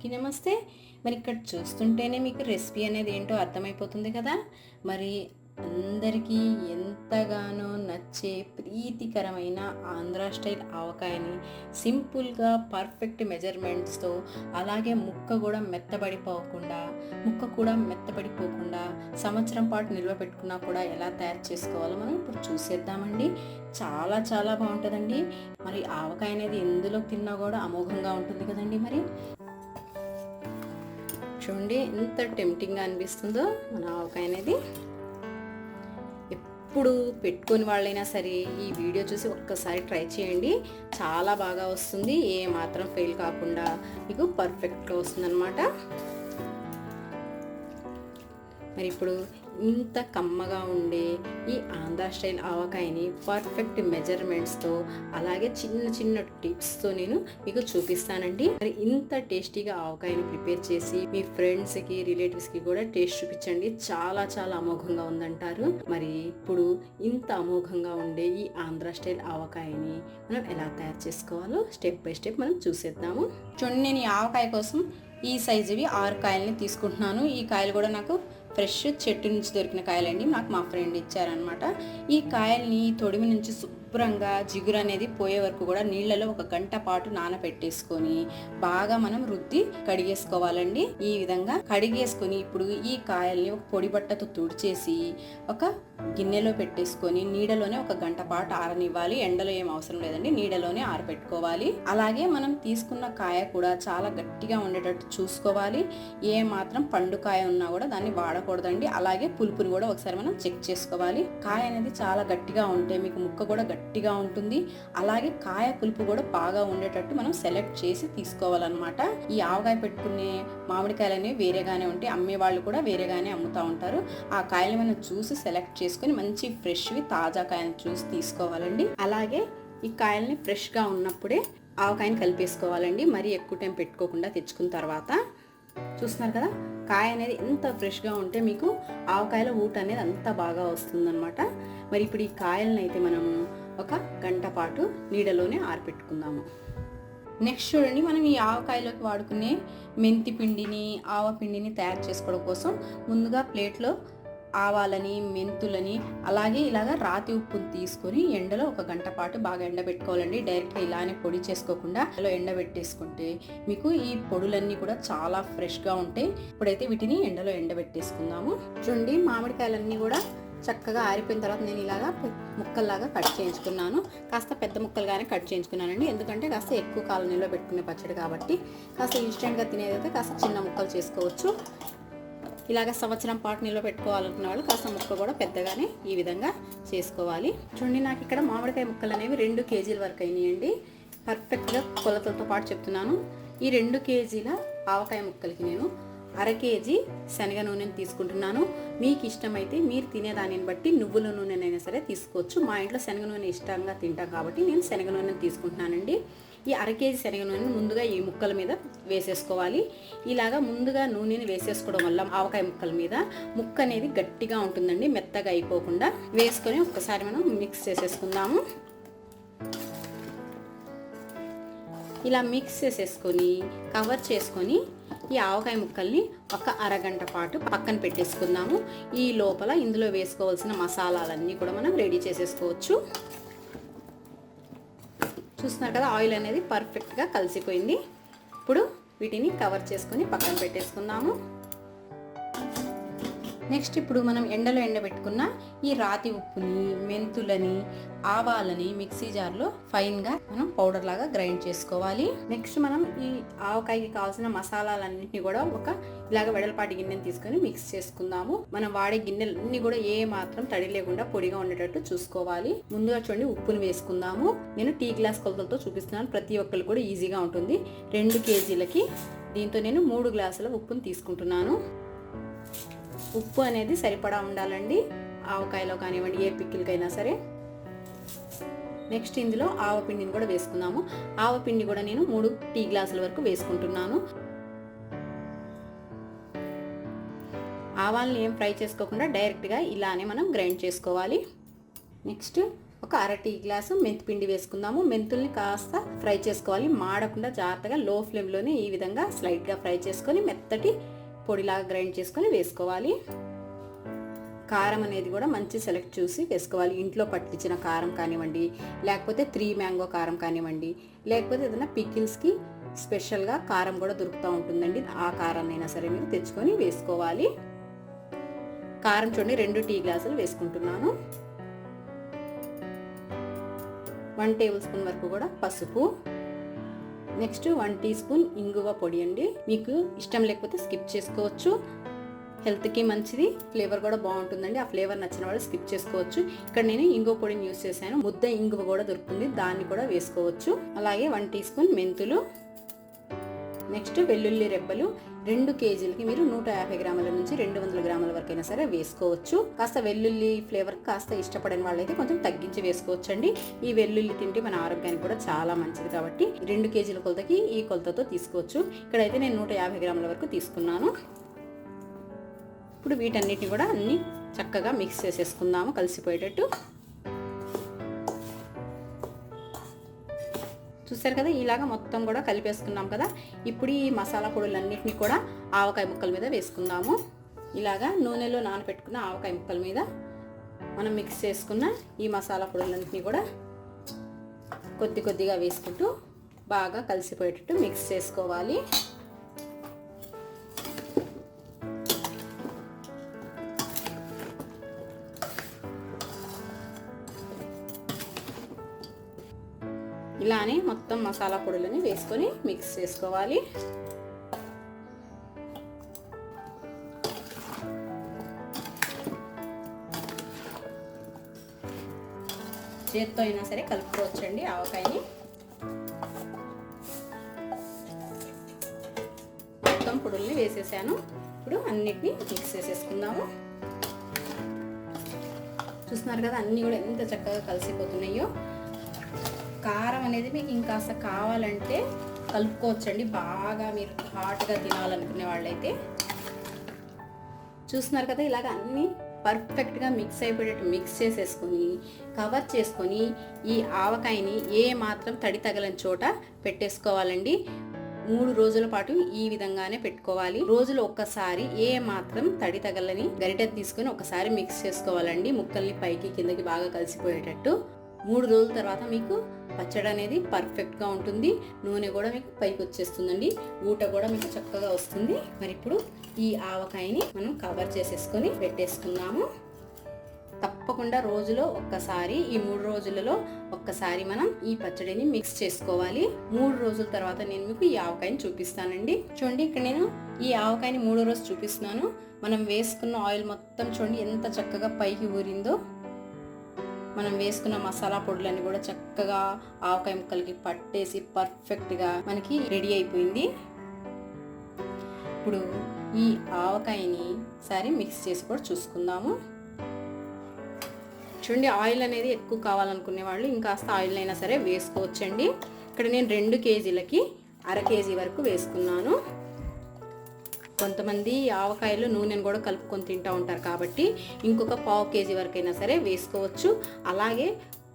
అందరికీ నమస్తే. మరి ఇక్కడ చూస్తుంటేనే మీకు రెసిపీ అనేది ఏంటో అర్థమైపోతుంది కదా. మరి అందరికీ ఎంతగానో నచ్చే ప్రీతికరమైన ఆంధ్ర స్టైల్ ఆవకాయని సింపుల్గా పర్ఫెక్ట్ మెజర్మెంట్స్తో అలాగే ముక్క కూడా మెత్తబడిపోకుండా ముక్క కూడా మెత్తబడిపోకుండా సంవత్సరం పాటు నిల్వ పెట్టుకున్నా కూడా ఎలా తయారు చేసుకోవాలో మనం ఇప్పుడు చూసేద్దామండి. చాలా చాలా బాగుంటుందండి. మరి ఆవకాయ అనేది ఎందులో తిన్నా కూడా అమోఘంగా ఉంటుంది కదండి మరి. చూడండి ఎంత టెంప్టింగ్గా అనిపిస్తుందో మన ఆవకాయ అనేది. ఎప్పుడు పెట్టుకొని వాళ్ళైనా సరే ఈ వీడియో చూసి ఒక్కసారి ట్రై చేయండి. చాలా బాగా వస్తుంది. ఏ మాత్రం ఫెయిల్ కాకుండా మీకు పర్ఫెక్ట్గా వస్తుందన్నమాట. మరి ఇప్పుడు ఇంత కమ్మగా ఉండే ఈ ఆంధ్ర స్టైల్ ఆవకాయని పర్ఫెక్ట్ మెజర్మెంట్స్తో అలాగే చిన్న చిన్న టిప్స్తో నేను మీకు చూపిస్తానండి. మరి ఇంత టేస్టీగా ఆవకాయని ప్రిపేర్ చేసి మీ ఫ్రెండ్స్కి రిలేటివ్స్కి కూడా టేస్ట్ చూపించండి. చాలా చాలా అమోఘంగా ఉందంటారు. మరి ఇప్పుడు ఇంత అమోఘంగా ఉండే ఈ ఆంధ్ర స్టైల్ ఆవకాయని మనం ఎలా తయారు చేసుకోవాలో స్టెప్ బై స్టెప్ మనం చూసేద్దాము. చూడండి నేను ఈ ఆవకాయ కోసం ఈ సైజువి ఆరు కాయల్ని తీసుకుంటున్నాను. ఈ కాయలు కూడా నాకు ఫ్రెష్ చెట్టు నుంచి దొరికిన కాయలండి నాకు మా ఫ్రెండ్ ఇచ్చారనమాట ఈ కాయల్ని తొడిమి నుంచి శుభ్రంగా జిగురు అనేది పోయే వరకు కూడా నీళ్ళలో ఒక గంట పాటు నానబెట్టేసుకొని బాగా మనం రుద్ది కడిగేసుకోవాలండి. ఈ విధంగా కడిగేసుకొని ఇప్పుడు ఈ కాయల్ని ఒక పొడి బట్టతో తుడిచేసి ఒక గిన్నెలో పెట్టేసుకొని నీడలోనే ఒక గంట పాటు ఆరనివ్వాలి. ఎండలో ఏం అవసరం లేదండి నీడలోనే ఆరబెట్టుకోవాలి అలాగే మనం తీసుకున్న కాయ కూడా చాలా గట్టిగా ఉండేటట్టు చూసుకోవాలి. ఏ మాత్రం పండు కాయ ఉన్నా కూడా దాన్ని వాడకూడదండి అలాగే పులుపుని కూడా ఒకసారి మనం చెక్ చేసుకోవాలి. కాయ అనేది చాలా గట్టిగా ఉంటే మీకు ముక్క కూడా గట్టిగా ఉంటుంది. అలాగే కాయ పులుపు కూడా బాగా ఉండేటట్టు మనం సెలెక్ట్ చేసి తీసుకోవాలన్నమాట. ఈ ఆవకాయ పెట్టుకునే మామిడికాయలు అనేవి వేరేగానే ఉంటాయి. అమ్మే వాళ్ళు కూడా వేరేగానే అమ్ముతూ ఉంటారు. ఆ కాయలు మనం చూసి సెలెక్ట్ చేసుకుని మంచి ఫ్రెష్వి తాజా కాయలు చూసి తీసుకోవాలండి. అలాగే ఈ కాయల్ని ఫ్రెష్గా ఉన్నప్పుడే ఆవకాయని కలిపేసుకోవాలండి. మరీ ఎక్కువ టైం పెట్టుకోకుండా తెచ్చుకున్న తర్వాత. చూస్తున్నారు కదా? కాయ అనేది ఎంత ఫ్రెష్గా ఉంటే మీకు ఆవకాయల ఊట అనేది అంత బాగా వస్తుందన్నమాట. మరి ఇప్పుడు ఈ కాయలను అయితే మనము ఒక గంట పాటు నీడలోనే ఆరపెట్టుకుందాము. నెక్స్ట్ చూడండి మనం ఈ ఆవకాయలోకి వాడుకునే మెంతి పిండిని ఆవ పిండిని తయారు చేసుకోవడం కోసం ముందుగా ప్లేట్లో ఆవాలని మెంతులని అలాగే ఇలాగ రాతి ఉప్పుని తీసుకొని ఎండలో ఒక గంట పాటు బాగా ఎండబెట్టుకోవాలండి. డైరెక్ట్గా ఇలానే పొడి చేసుకోకుండా అలా ఎండబెట్టేసుకుంటే మీకు ఈ పొడులన్నీ కూడా చాలా ఫ్రెష్గా ఉంటాయి. ఇప్పుడైతే వీటిని ఎండలో ఎండబెట్టేసుకుందాము. చూడండి మామిడికాయలన్నీ కూడా చక్కగా ఆరిపోయిన తర్వాత నేను ఇలాగా ముక్కల్లాగా కట్ చేయించుకున్నాను. కాస్త పెద్ద ముక్కలుగానే కట్ చేయించుకున్నానండి. ఎందుకంటే కాస్త ఎక్కువ కాలం నిల్వ పెట్టుకునే పచ్చడి కాబట్టి కాస్త ఇన్స్టెంట్గా తినేదైతే కాస్త చిన్న ముక్కలు చేసుకోవచ్చు. ఇలాగ సంవత్సరం పాటు నిల్వ పెట్టుకోవాలనుకున్న వాళ్ళు కాస్త ముక్క కూడా పెద్దగానే ఈ విధంగా చేసుకోవాలి. చూడండి నాకు ఇక్కడ మామిడికాయ ముక్కలు అనేవి రెండు కేజీల వరకు అయినాయండి. పర్ఫెక్ట్గా కొలతలతో పాటు చెప్తున్నాను. ఈ రెండు కేజీల ఆవకాయ ముక్కలకి నేను అర కేజీ శనగ నూనెని తీసుకుంటున్నాను. మీకు ఇష్టమైతే మీరు తినే దానిని బట్టి నువ్వుల నూనెనైనా సరే తీసుకోవచ్చు. మా ఇంట్లో శనగ నూనె ఇష్టంగా తింటాం కాబట్టి నేను శనగ నూనెని తీసుకుంటున్నానండి. ఈ అర కేజీ శనగ నూనెని ముందుగా ఈ ముక్కల మీద వేసేసుకోవాలి. ఇలాగా ముందుగా నూనెని వేసేసుకోవడం వల్ల ఆవకాయ ముక్కల మీద ముక్క అనేది గట్టిగా ఉంటుందండి మెత్తగా అయిపోకుండా. వేసుకొని ఒక్కసారి మనం మిక్స్ చేసేసుకుందాము. ఇలా మిక్స్ చేసేసుకొని కవర్ చేసుకొని ఈ ఆవకాయ ముక్కల్ని ఒక అరగంట పాటు పక్కన పెట్టేసుకుందాము. ఈ లోపల ఇందులో వేసుకోవాల్సిన మసాలాలన్నీ కూడా మనం రెడీ చేసేసుకోవచ్చు. చూస్తున్నారు కదా ఆయిల్ అనేది పర్ఫెక్ట్గా కలిసిపోయింది. ఇప్పుడు వీటిని కవర్ చేసుకొని పక్కన పెట్టేసుకుందాము. నెక్స్ట్ ఇప్పుడు మనం ఎండలో ఎండబెట్టుకున్న ఈ రాతి ఉప్పుని మెంతులని ఆవాలని మిక్సీ జార్లో ఫైన్గా మనం పౌడర్ లాగా గ్రైండ్ చేసుకోవాలి. నెక్స్ట్ మనం ఈ ఆవకాయకి కావాల్సిన మసాలాలన్నింటినీ కూడా ఒక ఇలాగ వెడల్పాటి గిన్నెని తీసుకొని మిక్స్ చేసుకుందాము. మనం వాడే గిన్నెలన్నీ కూడా ఏ మాత్రం తడి లేకుండా పొడిగా ఉండేటట్టు చూసుకోవాలి. ముందుగా చూడండి ఉప్పుని వేసుకుందాము. నేను టీ గ్లాస్ కొలతలతో చూపిస్తున్నాను. ప్రతి ఒక్కరు కూడా ఈజీగా ఉంటుంది. రెండు కేజీలకి దీంతో నేను మూడు గ్లాసుల ఉప్పును తీసుకుంటున్నాను. ఉప్పు అనేది సరిపడా ఉండాలండి. ఆవకాయలో కానివ్వండి ఏ పిక్కిలకైనా సరే. నెక్స్ట్ ఇందులో ఆవపిండిని కూడా వేసుకుందాము. ఆవపిండి కూడా నేను మూడు టీ గ్లాసుల వరకు వేసుకుంటున్నాను. ఆవాల్ని ఏం ఫ్రై చేసుకోకుండా డైరెక్ట్గా ఇలానే మనం గ్రైండ్ చేసుకోవాలి. నెక్స్ట్ ఒక అర టీ గ్లాసు మెంతి పిండి వేసుకుందాము. మెంతుల్ని కాస్త ఫ్రై చేసుకోవాలి. మాడకుండా జాగ్రత్తగా లో ఫ్లేమ్లోనే ఈ విధంగా స్లైట్గా ఫ్రై చేసుకొని మెత్తటి పొడిలాగా గ్రైండ్ చేసుకొని వేసుకోవాలి. కారం అనేది కూడా మంచి సెలెక్ట్ చూసి వేసుకోవాలి. ఇంట్లో పట్టించిన కారం కానివ్వండి లేకపోతే త్రీ మ్యాంగో కారం కానివ్వండి లేకపోతే ఏదైనా పికిల్స్కి స్పెషల్గా కారం కూడా దొరుకుతూ ఉంటుందండి. ఆ కారాన్నైనా అయినా సరే మీరు తెచ్చుకొని వేసుకోవాలి. కారం చూడండి రెండు టీ గ్లాసులు వేసుకుంటున్నాను. వన్ టేబుల్ స్పూన్ వరకు కూడా పసుపు. నెక్స్ట్ వన్ టీ స్పూన్ ఇంగువ పొడి అండి. మీకు ఇష్టం లేకపోతే స్కిప్ చేసుకోవచ్చు. హెల్త్కి మంచిది ఫ్లేవర్ కూడా బాగుంటుందండి. ఆ ఫ్లేవర్ నచ్చిన వాళ్ళు స్కిప్ చేసుకోవచ్చు. ఇక్కడ నేను ఇంగువ పొడిని యూస్ చేశాను. ముద్ద ఇంగువ కూడా దొరుకుతుంది. దాన్ని కూడా వేసుకోవచ్చు. అలాగే వన్ టీ స్పూన్ మెంతులు. నెక్స్ట్ వెల్లుల్లి రెబ్బలు. రెండు కేజీలకి మీరు నూట యాభై గ్రాముల నుంచి రెండు వందల గ్రాముల వరకు అయినా సరే వేసుకోవచ్చు. కాస్త వెల్లుల్లి ఫ్లేవర్ కాస్త ఇష్టపడని వాళ్ళైతే కొంచెం తగ్గించి వేసుకోవచ్చు అండి ఈ వెల్లుల్లి తింటే మన ఆరోగ్యానికి కూడా చాలా మంచిది కాబట్టి రెండు కేజీల కొలతకి ఈ కొలతతో తీసుకోవచ్చు. ఇక్కడైతే నేను నూట యాభై గ్రాముల వరకు తీసుకున్నాను. ఇప్పుడు వీటన్నిటిని కూడా అన్ని చక్కగా మిక్స్ చేసేసుకుందాము కలిసిపోయేటట్టు. చూసారు కదా ఇలాగ మొత్తం కూడా కలిపేసుకున్నాం కదా. ఇప్పుడు ఈ మసాలా పొడులన్నింటినీ కూడా ఆవకాయ ముక్కల మీద వేసుకుందాము. ఇలాగా నూనెలో నానబెట్టుకున్న ఆవకాయ ముక్కల మీద మనం మిక్స్ చేసుకున్న ఈ మసాలా పొడులన్నింటినీ కూడా కొద్ది కొద్దిగా వేసుకుంటూ బాగా కలిసిపోయేటట్టు మిక్స్ చేసుకోవాలి. అని మొత్తం మసాలా పొడులని వేసుకొని మిక్స్ చేసుకోవాలి. చేత్తో అయినా సరే కలుపుకోవచ్చండి ఆవకాయని. మొత్తం పొడుల్ని వేసేసాను. ఇప్పుడు అన్నిటిని మిక్స్ చేసేసుకుందాము. చూస్తున్నారు కదా అన్నీ కూడా ఎంత చక్కగా కలిసిపోతున్నాయో. కారం అనేది మీకు ఇంకాస్త కావాలంటే కలుపుకోవచ్చండి. బాగా మీరు హాట్గా తినాలనుకునే వాళ్ళైతే. చూస్తున్నారు కదా ఇలాగ అన్నీ పర్ఫెక్ట్గా మిక్స్ అయిపోయేటట్టు మిక్స్ చేసేసుకొని కవర్ చేసుకొని ఈ ఆవకాయని ఏ మాత్రం తడి తగలని చోట పెట్టేసుకోవాలండి. మూడు రోజుల పాటు ఈ విధంగానే పెట్టుకోవాలి. రోజులు ఒక్కసారి ఏ మాత్రం తడి తగలని గరిటె తీసుకొని ఒకసారి మిక్స్ చేసుకోవాలండి. ముక్కల్ని పైకి కిందకి బాగా కలిసిపోయేటట్టు. మూడు రోజుల తర్వాత మీకు పచ్చడి అనేది పర్ఫెక్ట్గా ఉంటుంది. నూనె కూడా మీకు పైకి వచ్చేస్తుందండి. ఊట కూడా మీకు చక్కగా వస్తుంది. మరి ఇప్పుడు ఈ ఆవకాయని మనం కవర్ చేసేసుకొని పెట్టేసుకున్నాము తప్పకుండా రోజులో ఒక్కసారి ఈ మూడు రోజులలో ఒక్కసారి మనం ఈ పచ్చడిని మిక్స్ చేసుకోవాలి. మూడు రోజుల తర్వాత నేను మీకు ఈ ఆవకాయని చూపిస్తానండి. చూడండి ఇక్కడ నేను ఈ ఆవకాయని మూడో రోజు చూపిస్తున్నాను. మనం వేసుకున్న ఆయిల్ మొత్తం చూడండి ఎంత చక్కగా పైకి ఊరిందో. మనం వేసుకున్న మసాలా పొడులన్నీ కూడా చక్కగా ఆవకాయ ముక్కలకి పట్టేసి పర్ఫెక్ట్గా మనకి రెడీ అయిపోయింది. ఇప్పుడు ఈ ఆవకాయని సరే మిక్స్ చేసి కూడా చూసుకుందాము. చూడండి ఆయిల్ అనేది ఎక్కువ కావాలనుకునే వాళ్ళు ఇంకాస్త ఆయిల్ అయినా సరే వేసుకోవచ్చండి. ఇక్కడ నేను రెండు కేజీలకి అర కేజీ వరకు వేసుకున్నాను. కొంతమంది ఆవకాయలు నూనెను కూడా కలుపుకొని తింటూ ఉంటారు కాబట్టి ఇంకొక పావు కేజీ వరకైనా సరే వేసుకోవచ్చు. అలాగే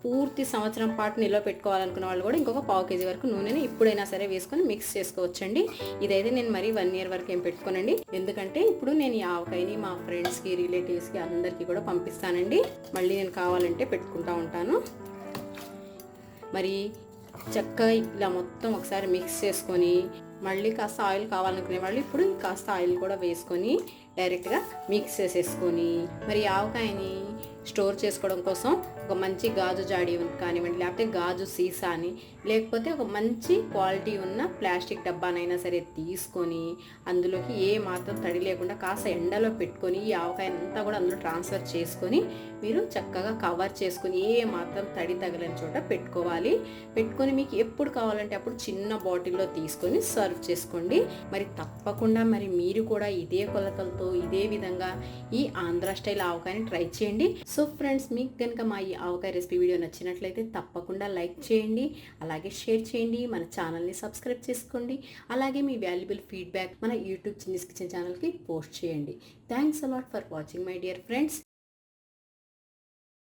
పూర్తి సంవత్సరం పాటు నిల్వ పెట్టుకోవాలనుకున్న వాళ్ళు కూడా ఇంకొక పావు కేజీ వరకు నూనెని ఇప్పుడైనా సరే వేసుకొని మిక్స్ చేసుకోవచ్చండి. ఇదైతే నేను మరీ వన్ ఇయర్ వరకు ఏం పెట్టుకోనండి. ఎందుకంటే ఇప్పుడు నేను ఈ ఆవకాయని మా ఫ్రెండ్స్కి రిలేటివ్స్కి అందరికీ కూడా పంపిస్తానండి. మళ్ళీ నేను కావాలంటే పెట్టుకుంటా ఉంటాను. మరి చక్కగా ఇలా మొత్తం ఒకసారి మిక్స్ చేసుకొని మళ్ళీ కాస్త ఆయిల్ కావాలనుకునే వాళ్ళు ఇప్పుడు కాస్త ఆయిల్ కూడా వేసుకొని డైరెక్ట్గా మిక్స్ చేసేసుకొని మరి ఆవకాయని స్టోర్ చేసుకోవడం కోసం ఒక మంచి గాజు జాడి కానివ్వండి లేకపోతే గాజు సీసాని లేకపోతే ఒక మంచి క్వాలిటీ ఉన్న ప్లాస్టిక్ డబ్బానైనా సరే తీసుకొని అందులోకి ఏ మాత్రం తడి లేకుండా కాస్త ఎండలో పెట్టుకొని ఈ ఆవకాయని అంతా కూడా అందులో ట్రాన్స్ఫర్ చేసుకొని మీరు చక్కగా కవర్ చేసుకొని ఏ మాత్రం తడి తగలని చోట పెట్టుకోవాలి. పెట్టుకొని మీకు ఎప్పుడు కావాలంటే అప్పుడు చిన్న బాటిల్లో తీసుకొని సర్వ్ చేసుకోండి. మరి తప్పకుండా మరి మీరు కూడా ఇదే కొలతలతో ఇదే విధంగా ఈ ఆంధ్ర స్టైల్ ఆవకాయని ట్రై చేయండి. సో ఫ్రెండ్స్ మీకు కనుక మా ఈ ఆవకాయ రెసిపీ వీడియో నచ్చినట్లయితే తప్పకుండా లైక్ చేయండి అలాగే షేర్ చేయండి మన ఛానల్ని సబ్స్క్రైబ్ చేసుకోండి అలాగే మీ వాల్యుబుల్ ఫీడ్బ్యాక్ మన యూట్యూబ్ చిన్నీస్ కిచెన్ ఛానల్కి పోస్ట్ చేయండి. Thanks a lot for watching my dear friends.